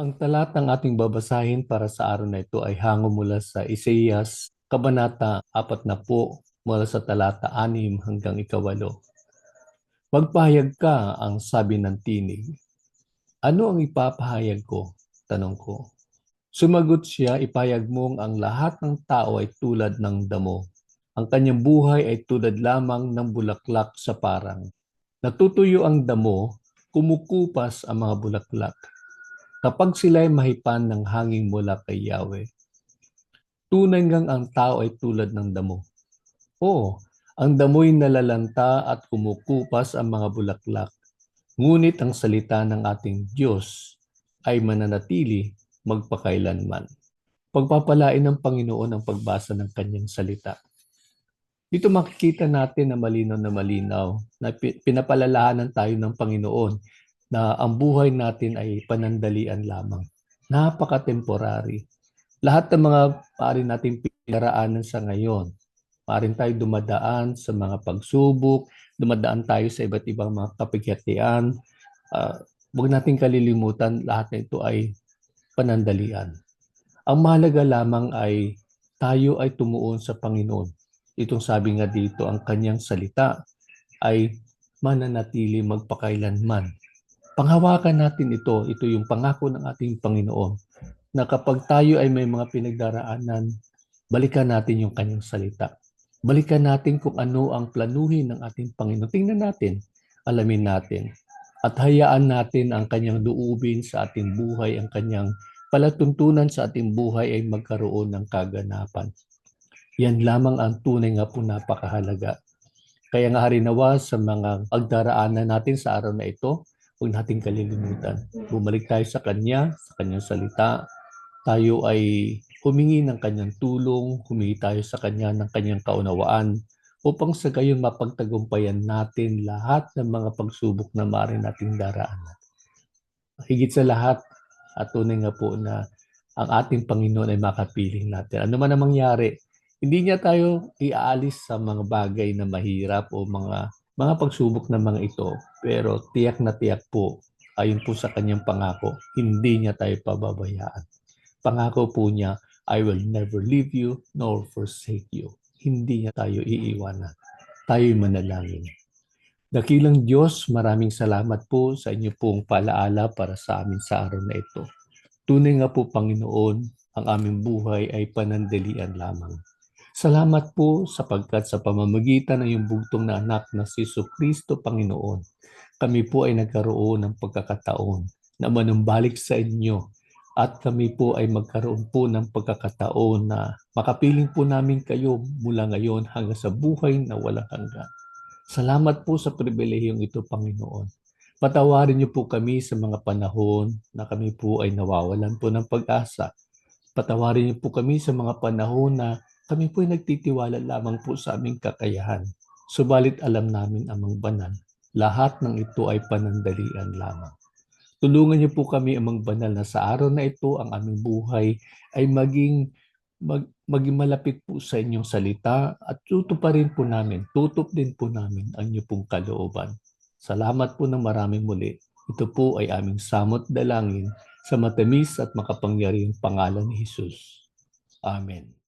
Ang talatang ating babasahin para sa araw na ito ay hango mula sa Isaias, Kabanata 40 mula sa talata 6 hanggang 8. Magpahayag ka ang sabi ng tinig. Ano ang ipapahayag ko? Tanong ko. Sumagot siya, ipayag mong ang lahat ng tao ay tulad ng damo. Ang kanyang buhay ay tulad lamang ng bulaklak sa parang. Natutuyo ang damo, kumukupas ang mga bulaklak. Kapag sila ay mahipan ng hangin mula kay Yahweh. Tunay ngang ang tao ay tulad ng damo. Oo, ang damo'y nalalanta at kumukupas ang mga bulaklak. Ngunit ang salita ng ating Diyos ay mananatili magpakailanman. Pagpapalain ng Panginoon ang pagbasa ng kanyang salita. Dito makikita natin na malinaw na malinaw na pi- pinapalalahanan tayo ng Panginoon na ang buhay natin ay panandalian lamang. Napaka-temporary. Lahat ng mga pari natin pinaraanan sa ngayon, parin tayo dumadaan sa mga pagsubok, dumadaan tayo sa iba't ibang mga kapighatian. Uh, huwag natin kalilimutan, lahat na ito ay panandalian. Ang mahalaga lamang ay tayo ay tumuon sa Panginoon. Itong sabi nga dito, ang kanyang salita ay mananatili magpakailanman. Panghawakan natin ito, ito yung pangako ng ating Panginoon na kapag tayo ay may mga pinagdaraanan, balikan natin yung kanyang salita. Balikan natin kung ano ang planuhin ng ating Panginoon. Tingnan natin, alamin natin. At hayaan natin ang kanyang duubin sa ating buhay, ang kanyang palatuntunan sa ating buhay ay magkaroon ng kaganapan. Yan lamang ang tunay nga po napakahalaga. Kaya nga harinawa sa mga pagdaraanan natin sa araw na ito, huwag natin kalilimutan. Bumalik tayo sa Kanya, sa Kanyang salita, tayo ay humingi ng kanyang tulong, humingi tayo sa kanya ng kanyang kaunawaan upang sa gayon mapagtagumpayan natin lahat ng mga pagsubok na maaari nating daraanan. Higit sa lahat, at tunay nga po na ang ating Panginoon ay makapiling natin. Ano man ang mangyari, hindi niya tayo iaalis sa mga bagay na mahirap o mga mga pagsubok na mga ito. Pero tiyak na tiyak po, ayon po sa kanyang pangako, hindi niya tayo pababayaan. Pangako po niya, I will never leave you nor forsake you. Hindi niya tayo iiwanan. Tayo'y manalangin. Dakilang Diyos, maraming salamat po sa inyo pong palaala para sa amin sa araw na ito. Tunay nga po, Panginoon, ang aming buhay ay panandalian lamang. Salamat po sapagkat sa pamamagitan ng iyong bugtong na anak na si Kristo Panginoon, kami po ay nagkaroon ng pagkakataon na manumbalik sa inyo at kami po ay magkaroon po ng pagkakataon na makapiling po namin kayo mula ngayon hanggang sa buhay na walang hanggan. Salamat po sa pribilehiyong ito, Panginoon. Patawarin niyo po kami sa mga panahon na kami po ay nawawalan po ng pag-asa. Patawarin niyo po kami sa mga panahon na kami po ay nagtitiwala lamang po sa aming kakayahan. Subalit alam namin amang banal, lahat ng ito ay panandalian lamang. Tulungan niyo po kami amang banal na sa araw na ito ang aming buhay ay maging mag, maging malapit po sa inyong salita at tutuparin po namin, tutup din po namin ang inyong pong kalooban. Salamat po ng maraming muli. Ito po ay aming samot dalangin sa matamis at makapangyarihang pangalan ni Jesus. Amen.